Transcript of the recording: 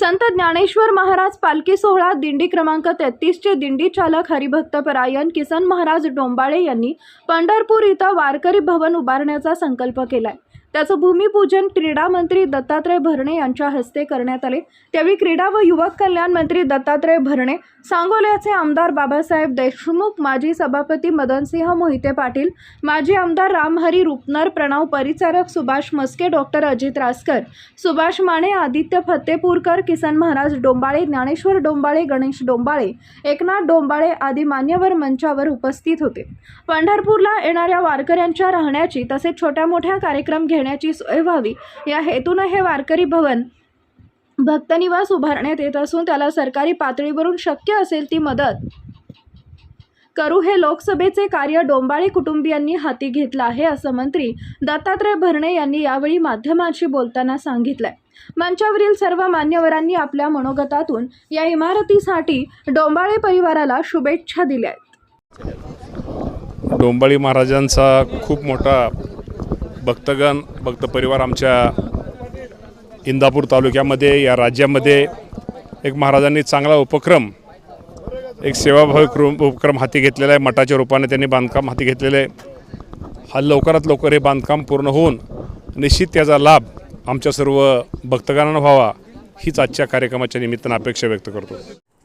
संत ज्ञानेश्वर महाराज पालखी सोहळा दिंडी क्रमांक तेहतीसचे दिंडी चालक हरिभक्त परायण किसन महाराज डोंबाळे यांनी पंढरपूर इथं वारकरी भवन उभारण्याचा संकल्प केलाय. त्याचं भूमिपूजन क्रीडा मंत्री दत्तात्रय भरणे यांच्या हस्ते करण्यात आले. त्यावेळी क्रीडा व युवक कल्याण मंत्री दत्तात्रय भरणे सांगोल्याचे आमदार बाबासाहेब देशमुख माजी सभापती मदनसिंह मोहिते पाटील माजी आमदार रामहरी रुपनर प्रणव परिचारक सुभाष मस्के डॉक्टर अजित रासकर सुभाष माने आदित्य फत्तेपूरकर किसन महाराज डोंबाळे ज्ञानेश्वर डोंबाळे गणेश डोंबाळे एकनाथ डोंबाळे आदी मान्यवर मंचावर उपस्थित होते. पंढरपूरला येणाऱ्या वारकऱ्यांच्या राहण्याची तसेच छोट्या मोठ्या कार्यक्रम घेण्याची सोय व्हावी. या हेतूनं हे वारकरी भवन भक्तनिवास उभारण्यात येत असून त्याला सरकारी पातळीवरून शक्य असेल ती मदत करू हे लोकसभेचे कार्य डोंबाळे कुटुंबियांनी हाती घेतलं आहे असं मंत्री दत्तात्रय भरणे यांनी यावेळी माध्यमांशी बोलताना सांगितलंय. मंचावरील सर्व मान्यवरांनी आपल्या मनोगतातून या इमारतीसाठी डोंबाळे परिवाराला शुभेच्छा दिल्या आहेत डोंबाळी महाराजांचा खूप मोठा भक्तगण भक्त परिवार आमच्या इंदापूर तालुक्यामध्ये या राज्यामध्ये एक महाराजांनी चांगला उपक्रम एक सेवाभावी उपक्रम हाती घेतलेला आहे. मठाच्या रूपाने त्यांनी बांधकाम हाती घेतलेलं. आहे हा लवकरात लवकर हे बांधकाम पूर्ण होऊन निश्चित त्याचा लाभ आमच्या सर्व भक्तगणांना व्हावा हीच आजच्या कार्यक्रमाच्या निमित्तानं अपेक्षा व्यक्त करतो.